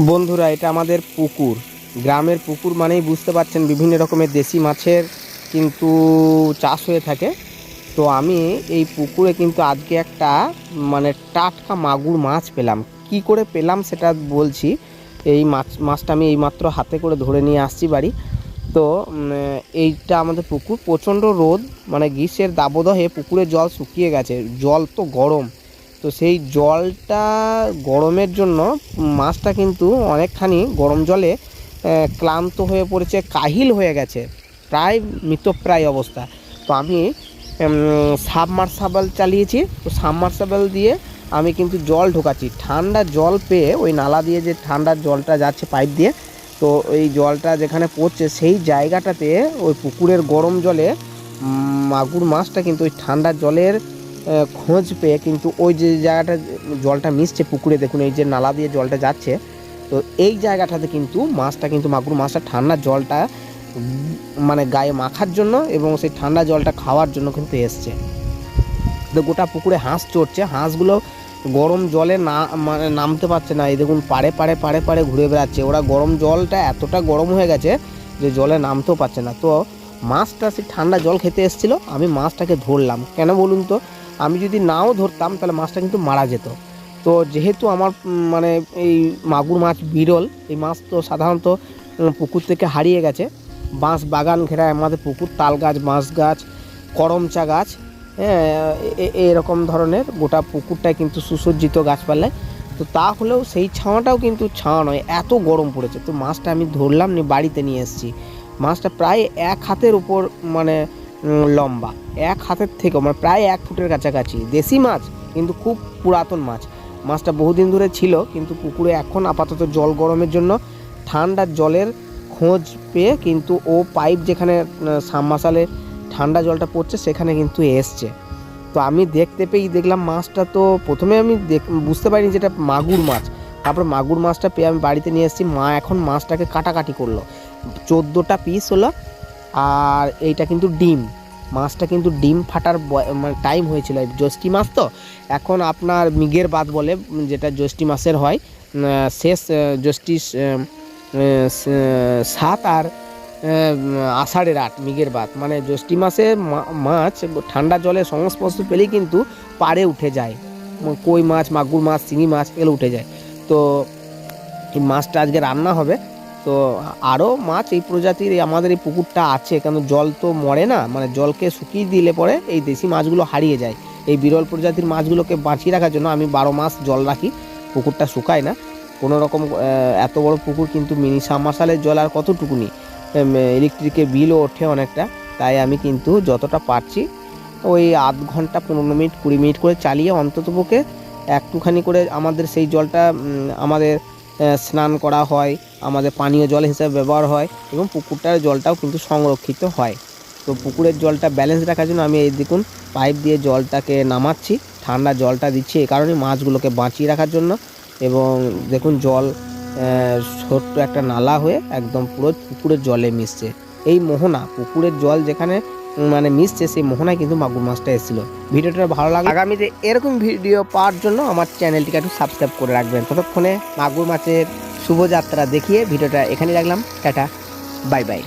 বন্ধুরা, এটা আমাদের পুকুর। গ্রামের পুকুর মানেই বুঝতে পারছেন বিভিন্ন রকমের দেশি মাছের কিন্তু চাষ হয়ে থাকে। তো আমি এই পুকুরে কিন্তু আজকে একটা মানে টাটকা মাগুর মাছ পেলাম। কি করে পেলাম সেটা বলছি। এই মাছ, মাছটা আমি এইমাত্র হাতে করে ধরে নিয়ে আসছি বাড়ি। তো এইটা আমাদের পুকুর। প্রচণ্ড রোদ মানে গ্রীষ্মের দাবদাহে পুকুরের জল শুকিয়ে গেছে। জল তো গরম। তো সেই জলটা গরমের জন্য মাছটা কিন্তু অনেকখানি গরম জলে ক্লান্ত হয়ে পড়েছে, কাহিল হয়ে গেছে। প্রায় মৃতপ্রায় অবস্থা। তো আমি সাবমার্সাবল চালিয়েছি। তো সাবমার্সাবল দিয়ে আমি কিন্তু জল ঢোকাচ্ছি। ঠান্ডা জল পেয়ে ওই নালা দিয়ে যে ঠান্ডার জলটা যাচ্ছে পাইপ দিয়ে, তো ওই জলটা যেখানে পড়ছে সেই জায়গাটাতে ওই পুকুরের গরম জলে মাগুর মাছটা কিন্তু ওই ঠান্ডা জলের খোঁজ পেয়ে কিন্তু ওই যে জায়গাটা, জলটা মিশছে পুকুরে, দেখুন এই যে নালা দিয়ে জলটা যাচ্ছে, তো এই জায়গাটাতে কিন্তু মাছটা কিন্তু মাগুর মাছটা ঠান্ডা জলটা মানে গায়ে মাখার জন্য এবং সেই ঠান্ডা জলটা খাওয়ার জন্য কিন্তু এসছে। তো গোটা পুকুরে হাঁস চড়ছে, হাঁসগুলো গরম জলে না মানে নামতে পারছে না। এই দেখুন, পাড়ে পাড়ে পাড়ে পাড়ে ঘুরে বেড়াচ্ছে। ওরা গরম জলটা এতটা গরম হয়ে গেছে যে জলে নামতেও পারছে না। তো মাছটা সেই ঠান্ডা জল খেতে এসেছিল, আমি মাছটাকে ধরলাম। কেন বলুন তো? আমি যদি নাও ধরতাম, তাহলে মাছটা কিন্তু মারা যেত। তো যেহেতু আমার মানে এই মাগুর মাছ বিরল, এই মাছ তো সাধারণত পুকুর থেকে হারিয়ে গেছে। বাঁশ বাগান ঘেরা, আমাদের পুকুর, তাল গাছ, বাঁশ গাছ, করমচা গাছ হ্যাঁ এরকম ধরনের গোটা পুকুরটায় কিন্তু সুসজ্জিত গাছপালায়। তো তা হলেও সেই ছাওয়াটাও কিন্তু ছাওয়া নয়, এত গরম পড়েছে। তো মাছটা আমি ধরলাম নিয়ে বাড়িতে নিয়ে এসেছি। মাছটা প্রায় এক হাতের উপর মানে লম্বা। এক হাতের থেকে মানে প্রায় এক ফুটের কাছাকাছি। দেশি মাছ, কিন্তু খুব পুরাতন মাছ। মাছটা বহুদিন ধরে ছিল, কিন্তু পুকুরে এখন আপাতত জল গরমের জন্য ঠান্ডা জলের খোঁজ পেয়ে কিন্তু ও পাইপ যেখানে সাবমাসালে ঠান্ডা জলটা পড়ছে, সেখানে কিন্তু এসছে। তো আমি দেখতে পেয়েই দেখলাম মাছটা তো প্রথমে আমি বুঝতে পারিনি যেটা মাগুর মাছ। তারপর মাগুর মাছটা পেয়ে আমি বাড়িতে নিয়ে এসেছি। মা এখন মাছটাকে কাটাকাটি করল। চোদ্দোটা পিস হলো আর এইটা কিন্তু ডিম। মাছটা কিন্তু ডিম ফাটার মানে টাইম হয়েছিল। জ্যৈষ্ঠী মাছ তো? এখন আপনার মিগের বাদ বলে, যেটা জ্যৈষ্ঠী মাসের হয় শেষ জ্যৈষ্ঠী সাত আর আষাঢ়ের আট মিগের বাদ। মানে জ্যৈষ্ঠী মাসে মাছ ঠান্ডা জলে সংস্পর্শ পেলেই কিন্তু পাড়ে উঠে যায়। কই মাছ, মাগুর মাছ, চিংড়ি মাছ, এগুলো উঠে যায়। তো এই মাছটা আজকে রান্না হবে। তো আরও মাছ এই প্রজাতির আমাদের এই পুকুরটা আছে, কেন জল তো মরে না মানে জলকে শুকিয়ে দিলে পরে এই দেশি মাছগুলো হারিয়ে যায়। এই বিরল প্রজাতির মাছগুলোকে বাঁচিয়ে রাখার জন্য আমি বারো মাস জল রাখি, পুকুরটা শুকায় না। কোনো রকম এত বড় পুকুর কিন্তু মিনি সাবমার্শালের জল আর কতটুকুনি? ইলেকট্রিকের বিলও ওঠে অনেকটা, তাই আমি কিন্তু যতটা পারছি ওই আধ ঘণ্টা, পনেরো মিনিট, কুড়ি মিনিট করে চালিয়ে অন্ততপক্ষে একটুখানি করে আমাদের সেই জলটা আমাদের স্নান করা হয়, আমাদের পানীয় জল হিসেবে ব্যবহার হয় এবং পুকুরটার জলটাও কিন্তু সংরক্ষিত হয়। তো পুকুরের জলটা ব্যালেন্স রাখার জন্য আমি এই দেখুন পাইপ দিয়ে জলটাকে নামাচ্ছি, ঠান্ডা জলটা দিচ্ছি এ কারণে মাছগুলোকে বাঁচিয়ে রাখার জন্য এবং দেখুন জল ছোট্ট একটা নালা হয়ে একদম পুরো পুকুরের জলে মিশছে। এই মোহনা, পুকুরের জল যেখানে মানে মিশছে, সেই মোহনায় কিন্তু মাগুর মাছটা এসেছিল। ভিডিওটা ভালো লাগে আগামীতে এরকম ভিডিও পাওয়ার জন্য আমার চ্যানেলটিকে একটু সাবস্ক্রাইব করে রাখবেন। ততক্ষণে মাগুর মাছের শুভযাত্রা দেখিয়ে ভিডিওটা এখানেই রাখলাম। Tata, bye bye.